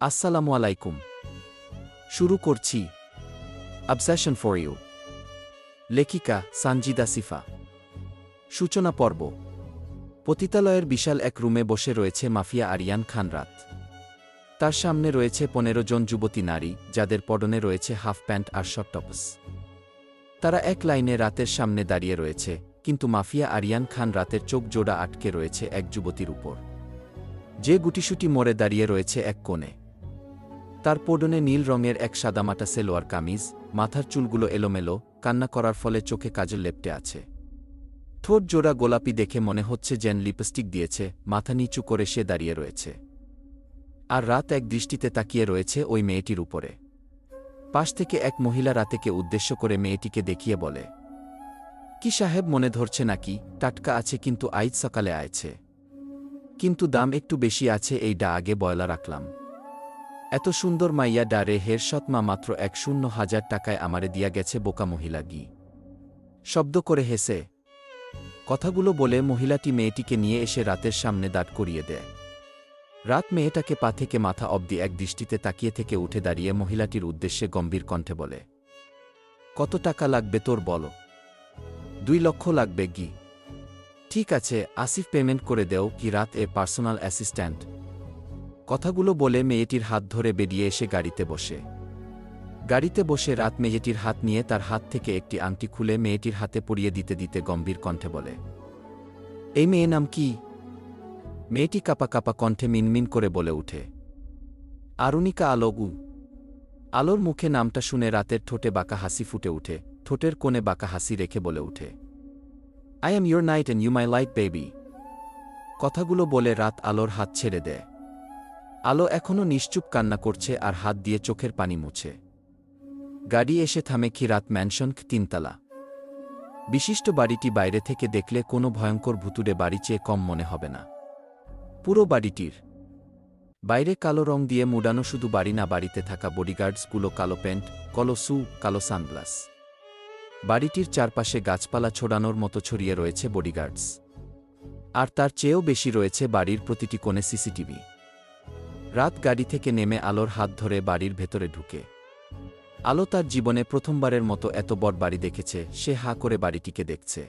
আসসালামু আলাইকুম। শুরু করছি। অবসেশন ফর ইউ লেখিকা সানজিদা সিফা। সূচনা পর্ব। পতিতালয়ের বিশাল এক রুমে বসে রয়েছে মাফিয়া আরিয়ান খান রাত। তার সামনে রয়েছে পনেরো জন যুবতী নারী, যাদের পডনে রয়েছে হাফ প্যান্ট আর শর্ট টপস। তারা এক লাইনে রাতের সামনে দাঁড়িয়ে রয়েছে, কিন্তু মাফিয়া আরিয়ান খান রাতের চোখ জোড়া আটকে রয়েছে এক যুবতীর উপর। যে গুটিসুটি মরে দাঁড়িয়ে রয়েছে এক কোণে। তার পোডনে নীল রঙের এক সাদামাটা সেলোয়ার কামিজ, মাথার চুলগুলো এলোমেলো, কান্না করার ফলে চোখে কাজল লেপটে আছে। ঠোঁট জোড়া গোলাপি দেখে মনে হচ্ছে যেন লিপস্টিক দিয়েছে, মাথা নিচু করে সে দাঁড়িয়ে রয়েছে। আর রাত এক দৃষ্টিতে তাকিয়ে রয়েছে ওই মেয়েটির উপরে। পাশ থেকে এক মহিলা রাতেকে উদ্দেশ্য করে মেয়েটিকে দেখিয়ে বলে, কি সাহেব মনে ধরছে নাকি? টাটকা আছে কিন্তু আইজ সকালে আয়ছে। কিন্তু দাম একটু বেশি আছে, এই ডা আগে বয়লা রাখলাম। এত সুন্দর মাইয়া ডারে হেরসৎমা মাত্র এক শূন্য হাজার টাকায় আমারে দিয়া গেছে বোকা মহিলা গি। শব্দ করে হেসে, কথাগুলো বলে মহিলাটি মেয়েটিকে নিয়ে এসে রাতের সামনে দাঁড় করিয়ে দেয়। রাত মেয়েটাকে পা থেকে মাথা অবধি এক দৃষ্টিতে তাকিয়ে থেকে উঠে দাঁড়িয়ে মহিলাটির উদ্দেশ্যে গম্ভীর কণ্ঠে বলে, কত টাকা লাগবে তোর বলো? দুই লক্ষ লাগবে গি। ঠিক আছে, আসিফ পেমেন্ট করে দেও কি রাত এ পার্সোনাল অ্যাসিস্ট্যান্ট কথাগুলো বলে মেয়েটির হাত ধরে বেরিয়ে এসে গাড়িতে বসে। গাড়িতে বসে রাত মেয়েটির হাত নিয়ে তার হাত থেকে একটি আংটি খুলে মেয়েটির হাতে পরিয়ে দিতে দিতে গম্ভীর কণ্ঠে বলে, এই মেয়ে নাম কি? মেয়েটি কাপা কাপা কণ্ঠে মিনমিন করে বলে উঠে আরুণিকা আলোগু। আলোর মুখে নামটা শুনে রাতের ঠোঁটে বাঁকা হাসি ফুটে উঠে, ঠোঁটের কোণে বাঁকা হাসি রেখে বলে উঠে I am your night and you my light baby কথাগুলো বলে রাত আলোর হাত ছেড়ে দেয়। আলো এখনও নিশ্চুপ কান্না করছে আর হাত দিয়ে চোখের পানি মুছে। গাড়ি এসে থামে কি রাত ম্যানশন তিনতলা। বিশিষ্ট বাড়িটি বাইরে থেকে দেখলে কোনো ভয়ঙ্কর ভুতুড়ে বাড়ি চেয়ে কম মনে হবে না। পুরো বাড়িটির। বাইরে কালো রং দিয়ে মুডানো শুধু বাড়ি না বাড়িতে থাকা বডিগার্ডসগুলো কালো প্যান্ট, কালো সু, কালো সানগ্লাস। বাড়িটির চারপাশে গাছপালা ছড়ানোর মতো ছড়িয়ে রয়েছে বডিগার্ডস। আর তার চেয়েও বেশি রয়েছে বাড়ির প্রতিটি কোণে সিসিটিভি। রাত গাড়ি থেকে নেমে আলোর হাত ধরে বাড়ির ভেতরে ঢুকে। আলো তার জীবনে প্রথমবারের মতো এত বড় বাড়ি দেখেছে, সে হা করে বাড়িটিকে দেখছে।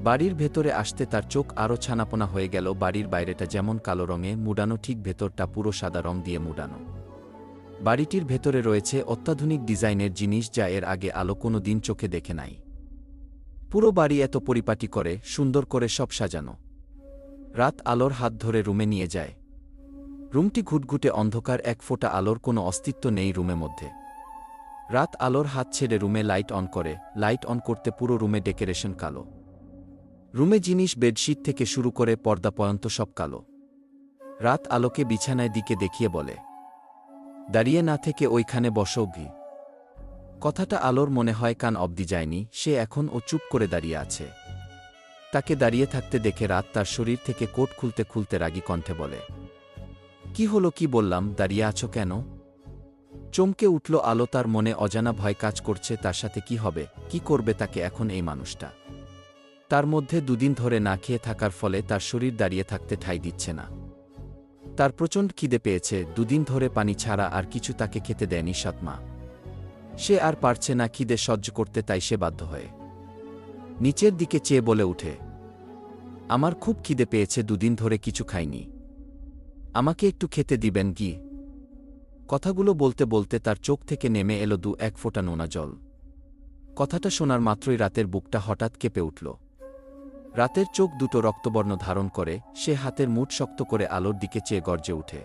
বাড়ির ভেতরে আসতে তার চোখ আরও ছানাপোনা হয়ে গেল, বাড়ির বাইরেটা যেমন কালো রঙে, মুডানো ঠিক ভেতরটা পুরো সাদা রং দিয়ে মুডানো। বাড়িটির ভেতরে রয়েছে অত্যাধুনিক ডিজাইনের জিনিস যা এর আগে আলো কোনো দিন চোখে দেখে নাই। পুরো বাড়ি এত পরিপাটি করে, সুন্দর করে সব সাজানো। রাত আলোর হাত ধরে রুমে নিয়ে যায়। রুমটি ঘুটঘুটে অন্ধকার, এক ফোঁটা আলোর কোনো অস্তিত্ব নেই রুমে মধ্যে। রাত আলোর হাত ছেড়ে রুমে লাইট অন করে, লাইট অন করতে পুরো রুমে ডেকোরেশন কালো। রুমে জিনিস, বেডশিট থেকে শুরু করে পর্দা পর্যন্ত সব কালো। রাত আলোকে বিছানায় দিকে দেখিয়ে বলে, দাঁড়িয়ে না থেকে ওইখানে বসো ঘি। কথাটা আলোর মনে হয় কান অবধি যায়নি, সে এখন ও চুপ করে দাঁড়িয়ে আছে। তাকে দাঁড়িয়ে থাকতে দেখে রাত তার শরীর থেকে কোট খুলতে খুলতে রাগী কণ্ঠে বলে কি হলো কি বললাম, দাঁড়িয়ে আছো কেন? চমকে উঠল আলো তার মনে অজানা ভয় কাজ করছে তার সাথে কি হবে, কি করবে তাকে এখন এই মানুষটা। তার মধ্যে দুদিন ধরে না খেয়ে থাকার ফলে তার শরীর দাঁড়িয়ে থাকতে ঠাই দিচ্ছে না। তার প্রচণ্ড খিদে পেয়েছে, দুদিন ধরে পানি ছাড়া আর কিছু তাকে খেতে দেয়নি সৎমা সে আর পারছে না খিদে সহ্য করতে, তাই সে বাধ্য হয়ে নিচের দিকে চেয়ে বলে উঠে, আমার খুব খিদে পেয়েছে, দুদিন ধরে কিছু খাইনি। আমাকে একটু খেতে দিবেন কি কথাগুলো বলতে বলতে তার চোখ থেকে নেমে এলো দু এক ফোঁটা নোনা জল। কথাটা শোনার মাত্রই রাতের বুকটা হঠাৎ কেঁপে উঠল। রাতের চোখ দুটো রক্তবর্ণ ধারণ করে, সে হাতের মুঠ শক্ত করে আলোর দিকে চেয়ে গর্জে উঠে।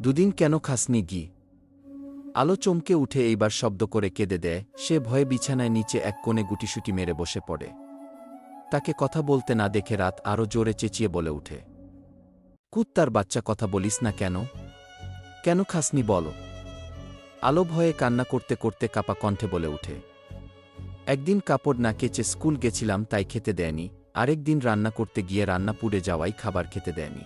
দুদিন কেন খাসনি গি? আলো চমকে উঠে এইবার শব্দ করে কেঁদে দেয়, সে ভয়ে বিছানায় নিচে এক কোণে গুটিসুটি মেরে বসে পড়ে। তাকে কথা বলতে না দেখে রাত আরও জোরে চেঁচিয়ে বলে উঠে। কুত্তার বাচ্চা কথা বলিস না কেন? কেন খাসনি বলো? আলো ভয়ে কান্না করতে করতে কাপা কণ্ঠে বলে উঠে একদিন কাপড় না কেচে স্কুল গেছিলাম, তাই খেতে দেয়নি। আরেক দিন রান্না করতে গিয়ে রান্না পুড়ে যাওয়াই খাবার খেতে দেয়নি।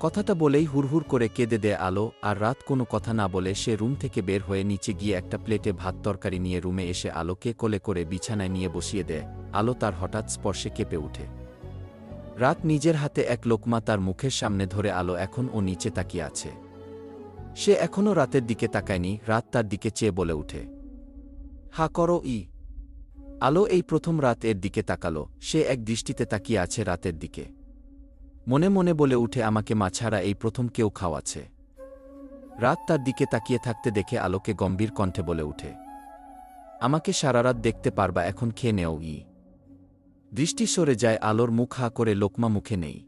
কথাটা বলেই হুড়হুড় করে কেঁদে দেয় আলো, আর রাত কোনো কথা না বলে সে রুম থেকে বের হয়ে নিচে গিয়ে একটা প্লেটে ভাত তরকারি নিয়ে রুমে এসে আলোকে কোলে করে বিছানায় নিয়ে বসিয়ে দেয়। আলো তার হঠাৎ স্পর্শে কেঁপে উঠে রাত নিজের হাতে এক লোকমা তার মুখের সামনে ধরে আলো এখন ও নিচে তাকিয়ে আছে। সে এখনও রাতের দিকে তাকায়নি, রাত তার দিকে চেয়ে বলে উঠে। হা করো ই। আলো এই প্রথম রাত এর দিকে তাকালো, সে এক দৃষ্টিতে তাকিয়ে আছে রাতের দিকে। মনে মনে বলে উঠে, আমাকে মা ছাড়া এই প্রথম কেউ খাওয়াছে রাত তার দিকে তাকিয়ে থাকতে দেখে আলোকে গম্ভীর কণ্ঠে বলে উঠে, আমাকে সারারাত দেখতে পারবা, এখন খেয়ে নেও ই। দৃষ্টি সরে যায় আলোর মুখ হা করে লোকমা মুখে নেই।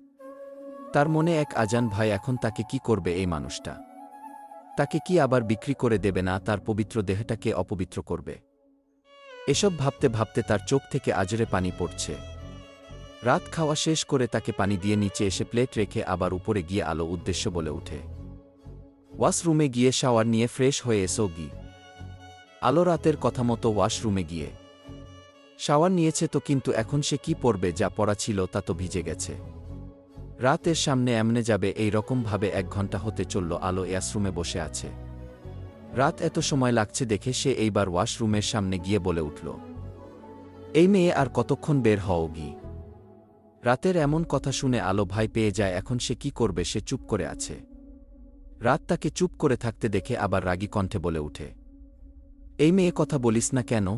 তার মনে এক আজান, ভাই, এখন তাকে কি করবে এই মানুষটা? তাকে কি আবার বিক্রি করে দেবে না? তার পবিত্র দেহটাকে অপবিত্র করবে। এসব ভাবতে ভাবতে তার চোখ থেকে আজরে পানি পড়ছে। রাত খাওয়া শেষ করে তাকে পানি দিয়ে নিচে এসে প্লেট রেখে আবার উপরে গিয়ে আলো উদ্দেশ্য বলে উঠে ওয়াশরুমে গিয়ে শাওয়ার নিয়ে ফ্রেশ হয়ে এসো গি। আলো রাতের কথা মতো ওয়াশরুমে গিয়ে শাওয়ার নিয়েছে তো কিন্তু এখন সে কি পরবে, যা পড়া ছিল তা তো ভিজে গেছে। রাতের সামনে এমনে যাবে, এই রকমভাবে এক ঘণ্টা হতে চলল আলো ওয়াশরুমে বসে আছে। রাত এত সময় লাগছে দেখে সে এইবার ওয়াশরুমের সামনে গিয়ে বলে উঠল, এই মেয়ে আর কতক্ষণ বের হও গি? রাতের এমন কথা শুনে আলো ভাই পেয়ে যায়, এখন সে কি করবে সে চুপ করে আছে। রাত তাকে চুপ করে থাকতে দেখে আবার রাগী কণ্ঠে বলে উঠে, এই মেয়ে কথা বলিস না কেন?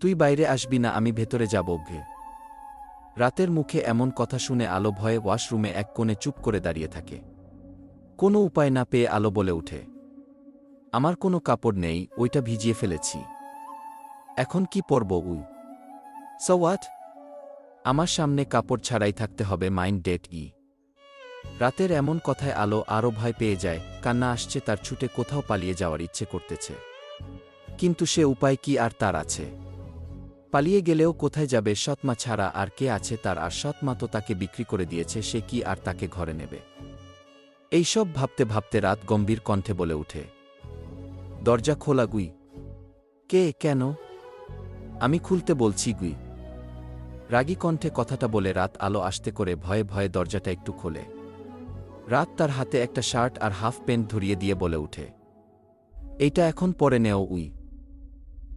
তুই বাইরে আসবি না, আমি ভেতরে যাব গে রাতের মুখে এমন কথা শুনে আলো ভয়ে ওয়াশরুমে এক কোণে চুপ করে দাঁড়িয়ে থাকে। কোনো উপায় না পেয়ে আলো বলে উঠে আমার কোনো কাপড় নেই, ওইটা ভিজিয়ে ফেলেছি। এখন কি পরব, উই? সওয়াট আমার সামনে কাপড় ছাড়াই থাকতে হবে, মাইন্ড ডেট ই। রাতের এমন কথায় আলো আরও ভয় পেয়ে যায়, কান্না আসছে তার ছুটে কোথাও পালিয়ে যাওয়ার ইচ্ছে করতেছে। কিন্তু সে উপায় কি আর তার আছে? পালিয়ে গেলেও কোথায় যাবে সৎমা ছাড়া আর কে আছে তার? আর সৎমা তো তাকে বিক্রি করে দিয়েছে, সে কি আর তাকে ঘরে নেবে? এইসব ভাবতে ভাবতে রাত গম্ভীর কণ্ঠে বলে উঠে দরজা খোলা, গুই। কে, কেন? আমি খুলতে বলছি, গুই। রাগী কণ্ঠে কথাটা বলে রাত আলো আসতে করে ভয়ে ভয়ে দরজাটা একটু খোলে। রাত তার হাতে একটা শার্ট আর হাফ প্যান্ট ধরিয়ে দিয়ে বলে উঠে এইটা এখন পরে নেও, উই।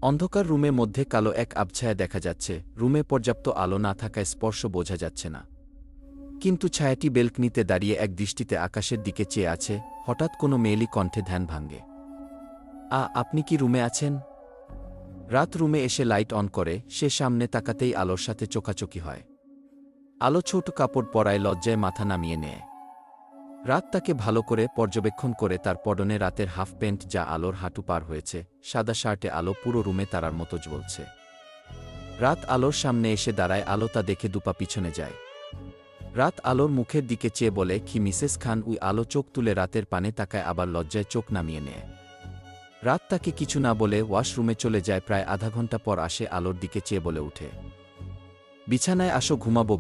অন্ধকার রুমের মধ্যে কালো এক আবছায়া দেখা যাচ্ছে, রুমে পর্যাপ্ত আলো না থাকায় স্পর্শ বোঝা যাচ্ছে না। কিন্তু ছায়াটি বেলকনিতে দাঁড়িয়ে এক দৃষ্টিতে আকাশের দিকে চেয়ে আছে, হঠাৎ কোনো মেয়েলি কণ্ঠে ধ্যান ভাঙ্গে আ, আপনি কি রুমে আছেন? রাত রুমে এসে লাইট অন করে, সে সামনে তাকাতেই আলোর সাথে চোখাচোখি হয়। আলো ছোট কাপড় পরায় লজ্জায় মাথা নামিয়ে নেয়। রাত তাকে ভালো করে পর্যবেক্ষণ করে তার পডনে রাতের হাফ প্যান্ট যা আলোর হাঁটু পার হয়েছে, সাদা শার্টে আলো পুরো রুমে তারার মতো জ্বলছে। রাত আলোর সামনে এসে দাঁড়ায়, আলো তা দেখে দুপা পিছনে যায়। রাত আলোর মুখের দিকে চেয়ে বলে, কি মিসেস খান উই আলো চোখ তুলে রাতের পানে তাকায়, আবার লজ্জায় চোখ নামিয়ে নেয়। রাত তাকে কিছু না বলে ওয়াশরুমে চলে যায়, প্রায় আধা ঘণ্টা পর আসে আলোর দিকে চেয়ে বলে উঠে বিছানায় আসো, ঘুমাবো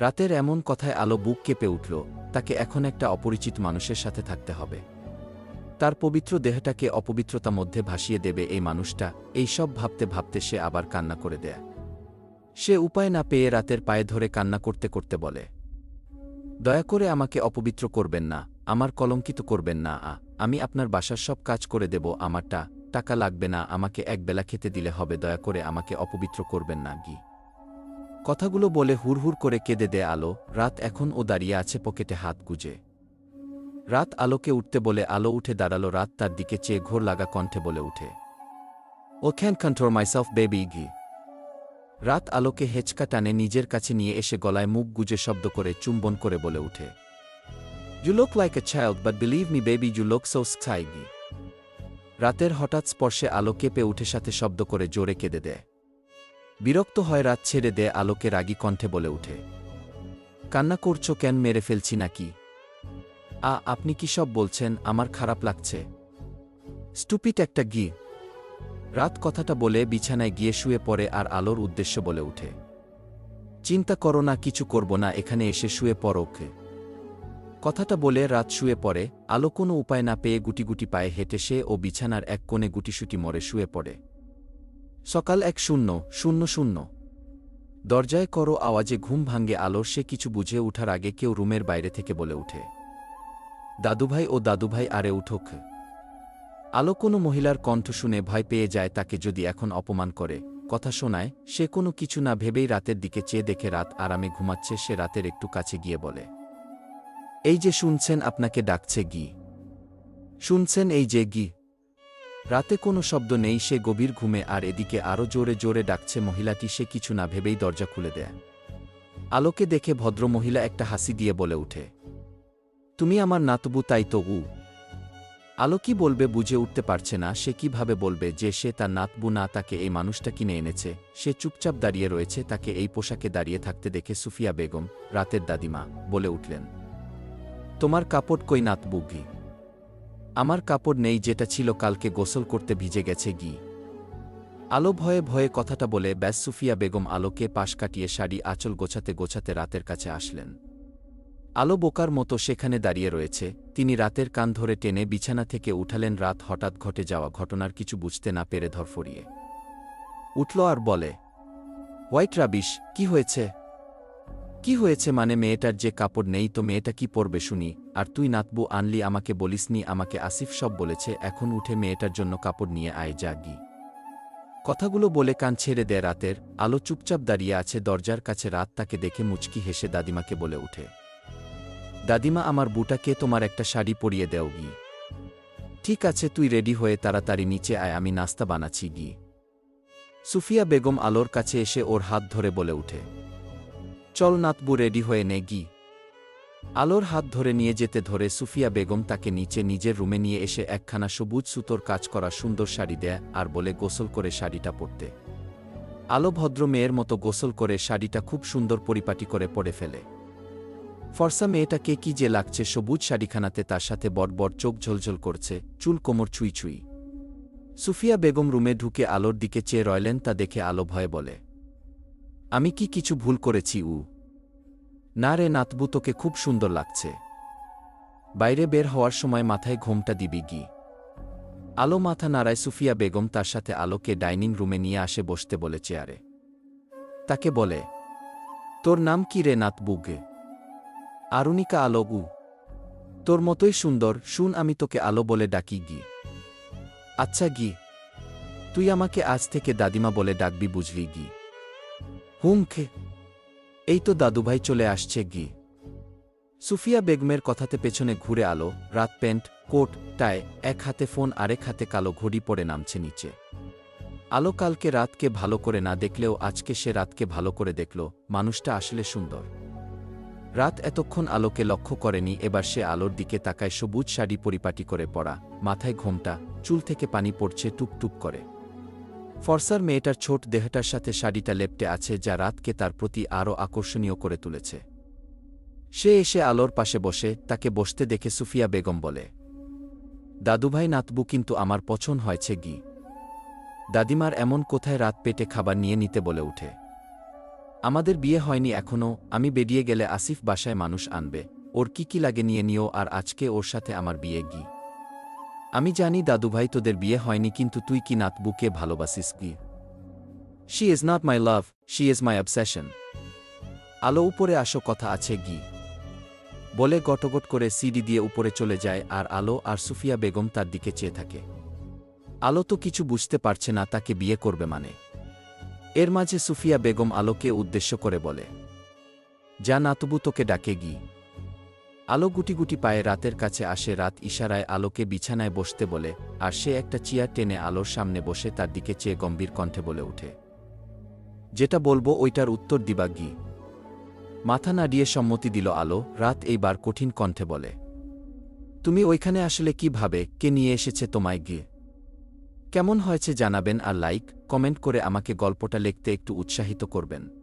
রাতের এমন কথায় আলো বুক কেঁপে উঠল, তাকে এখন একটা অপরিচিত মানুষের সাথে থাকতে হবে। তার পবিত্র দেহটাকে অপবিত্রতা মধ্যে ভাসিয়ে দেবে এই মানুষটা, এই সব ভাবতে ভাবতে সে আবার কান্না করে দেয়। সে উপায় না পেয়ে রাতের পায়ে ধরে কান্না করতে করতে বলে, দয়া করে আমাকে অপবিত্র করবেন না, আমার কলঙ্কিত করবেন না, আ, আমি আপনার বাসার সব কাজ করে দেব, আমারটা টাকা লাগবে না, আমাকে একবেলা খেতে দিলে হবে, দয়া করে আমাকে অপবিত্র করবেন না, গি। কথাগুলো বলে হুড়হুড় করে কেঁদে দে আলো, রাত এখন ও দাঁড়িয়ে আছে পকেটে হাত গুজে। রাত আলোকে উঠতে বলে আলো উঠে দাঁড়াল, রাত তার দিকে চেয়ে ঘোর লাগা কণ্ঠে বলে উঠে। Oh can control myself baby ঘি। রাত আলোকে হেঁচকা টানে নিজের কাছে নিয়ে এসে গলায় মুখ গুজে শব্দ করে চুম্বন করে বলে উঠে। You look like a child but believe me baby you look so স্কাইগি রাতের হঠাৎ স্পর্শে আলো কেঁপে উঠে সাথে শব্দ করে জোরে কেঁদে দেয়। বিরক্ত হয় রাত ছেড়ে দেয় আলোকে রাগী কণ্ঠে বলে উঠে। কান্না করছ কেন মেরে ফেলছি নাকি? আ, আপনি কি সব বলছেন? আমার খারাপ লাগছে। স্টুপিট একটা গি রাত কথাটা বলে বিছানায় গিয়ে শুয়ে পড়ে আর আলোর উদ্দেশ্য বলে উঠে। চিন্তা করো না, কিছু করব না, এখানে এসে শুয়ে পড়ো ওকে। কথাটা বলে রাত শুয়ে পড়ে, আলো কোনো উপায় না পেয়ে গুটি গুটি পায়ে হেঁটে সে ও বিছানার এক কোণে গুটিসুটি মরে শুয়ে পড়ে। সকাল এক শূন্য শূন্য শূন্য। দরজায় করো আওয়াজে ঘুম ভাঙ্গে আলোর সে কিছু বুঝে উঠার আগে কেউ রুমের বাইরে থেকে বলে উঠে দাদুভাই ও দাদুভাই আরে উঠোক। আলো কোনো মহিলার কণ্ঠ শুনে ভয় পেয়ে যায় তাকে যদি এখন অপমান করে। কথা শোনায়, সে কোনো কিছু না ভেবেই রাতের দিকে চেয়ে দেখে রাত আরামে ঘুমাচ্ছে, সে রাতের একটু কাছে গিয়ে বলে। এই যে শুনছেন আপনাকে ডাকছে গি। শুনছেন এই যে গি। রাতে কোনো শব্দ নেই, সে গভীর ঘুমে, আর এদিকে আরও জোরে জোরে ডাকছে মহিলাটি, সে কিছু না ভেবেই দরজা খুলে দেয়। আলোকে দেখে ভদ্র মহিলা একটা হাসি দিয়ে বলে উঠে তুমি আমার নাতবু, তাই তো উ। আলো কি বলবে বুঝে উঠতে পারছে না, সে কীভাবে বলবে যে সে তার নাতবু না, তাকে এই মানুষটা কিনে এনেছে। সে চুপচাপ দাঁড়িয়ে রয়েছে, তাকে এই পোশাকে দাঁড়িয়ে থাকতে দেখে সুফিয়া বেগম, রাতের দাদিমা, বলে উঠলেন, তোমার কাপড় কই নাতবু গি আমার কাপড় নেই যেটা ছিল কালকে গোসল করতে ভিজে গেছে গি। আলো ভয়ে ভয়ে কথাটা বলে ব্যাস সুফিয়া বেগম আলোকে পাশ কাটিয়ে শাড়ি আঁচল গোছাতে গোছাতে রাতের কাছে আসলেন। আলো বোকার মতো সেখানে দাঁড়িয়ে রয়েছে, তিনি রাতের কান ধরে টেনে বিছানা থেকে উঠালেন, রাত হঠাৎ ঘটে যাওয়া ঘটনার কিছু বুঝতে না পেরে ধরফরিয়ে উঠল আর বলে, হোয়াইট রাবিশ, কি হয়েছে? কি হয়েছে মানে মেয়েটার যে কাপড় নেই তো মেয়েটা কি পরবে শুনি, আর তুই নাতবু আনলি আমাকে বলিসনি, আমাকে আসিফ সব বলেছে, এখন উঠে মেয়েটার জন্য কাপড় নিয়ে আয় যা গি কথাগুলো বলে কান ছেড়ে দেয় রাতের, আলো চুপচাপ দাঁড়িয়ে আছে দরজার কাছে রাত তাকে দেখে মুচকি হেসে দাদিমাকে বলে উঠে। দাদিমা, আমার বুটাকে তোমার একটা শাড়ি পরিয়ে দেও গি। ঠিক আছে, তুই রেডি হয়ে তাড়াতাড়ি নিচে আয়, আমি নাস্তা বানাচ্ছি গি। সুফিয়া বেগম আলোর কাছে এসে ওর হাত ধরে বলে উঠে। চল নাতবু রেডি হয়ে নে গি। আলোর হাত ধরে নিয়ে যেতে ধরে সুফিয়া বেগম তাকে নিচে নিজের রুমে নিয়ে এসে একখানা সবুজ সুতোর কাজ করা সুন্দর শাড়ি দেয় আর বলে, গোসল করে শাড়িটা পরতে। আলো ভদ্র মেয়ের মতো গোসল করে শাড়িটা খুব সুন্দর পরিপাটি করে পরে ফেলে। ফর্সা মেয়েটাকে কি যে লাগছে সবুজ শাড়িখানাতে তার সাথে বটবট চোখ ঝলঝল করছে, চুল কোমর ছুঁই ছুঁই। সুফিয়া বেগম রুমে ঢুকে আলোর দিকে চেয়ে রয়লেন তা দেখে আলো ভয়ে বলে আমি কি কিছু ভুল করেছি, উ? না রে নাতবু, তোকে খুব সুন্দর লাগছে। বাইরে বের হওয়ার সময় মাথায় ঘোমটা দিবি গি। আলো মাথা নাড়ায় সুফিয়া বেগম তার সাথে আলোকে ডাইনিং রুমে নিয়ে আসে বসতে বলে চেয়ারে। তাকে বলে, তোর নাম কি রে নাতবুগে আরুনিকা আলো, উ। তোর মতোই সুন্দর, শুন আমি তোকে আলো বলে ডাকি গি। আচ্ছা গি। তুই আমাকে আজ থেকে দাদিমা বলে ডাকবি, বুঝলি গি। হুম খে এই তো দাদুভাই চলে আসছে গি। সুফিয়া বেগমের কথাতে পেছনে ঘুরে আলো, রাত প্যান্ট, কোট টায় এক হাতে ফোন, আরেক হাতে কালো ঘড়ি পরে নামছে নিচে। আলো কালকে রাতকে ভালো করে না দেখলেও আজকে সে রাতকে ভালো করে দেখল, মানুষটা আসলে সুন্দর। রাত এতক্ষণ আলোকে লক্ষ্য করেনি, এবার সে আলোর দিকে তাকায় সবুজ শাড়ি পরিপাটি করে পড়া মাথায় ঘোমটা, চুল থেকে পানি পড়ছে টুকটুক করে। ফর্সার মেয়েটার ছোট দেহটার সাথে শাড়িটা লেপটে আছে যা রাতকে তার প্রতি আরও আকর্ষণীয় করে তুলেছে। সে এসে আলোর পাশে বসে, তাকে বসতে দেখে সুফিয়া বেগম বলে, দাদুভাই, নাতবু কিন্তু আমার পছন্দ হয়েছে গি। দাদিমার এমন কোথায় রাত পেটে খাবার নিয়ে নিতে বলে উঠে? আমাদের বিয়ে হয়নি এখনও আমি বেরিয়ে গেলে আসিফ বাসায় মানুষ আনবে। ওর কি কি লাগে নিয়ে নিও আর আজকে ওর সাথে আমার বিয়ে গি। আমি জানি দাদুভাই তোদের বিয়ে হয়নি, কিন্তু তুই কি নাতবুকে ভালোবাসিস কি? She is not my love she is my obsession আলো উপরে আসো, কথা আছে গি বলে গটগট করে সিডি দিয়ে উপরে চলে যায়, আর আলো আর সুফিয়া বেগম তার দিকে চেয়ে থাকে। আলো তো কিছু বুঝতে পারছে না, তাকে বিয়ে করবে মানে। এর মাঝে সুফিয়া বেগম আলোকে উদ্দেশ্য করে বলে, যা নাতবু তোকে ডাকে গি। আলো গুটি গুটি পায়ে রাতের কাছে আসে, রাত ইশারায় আলোকে বিছানায় বসতে বলে, আর সে একটা চেয়ার টেনে আলোর সামনে বসে তার দিকে চেয়ে গম্ভীর কণ্ঠে বলে ওঠে। যেটা বলব ওইটার উত্তর দিবা গি। মাথা নাড়িয়ে সম্মতি দিল আলো, রাত এইবার কঠিন কণ্ঠে বলে, তুমি ওইখানে আসলে কি ভাবে? কে নিয়ে এসেছে তোমায় গিয়ে? কেমন হয়েছে জানাবেন আর লাইক, কমেন্ট করে আমাকে গল্পটা লিখতে একটু উৎসাহিত করবেন।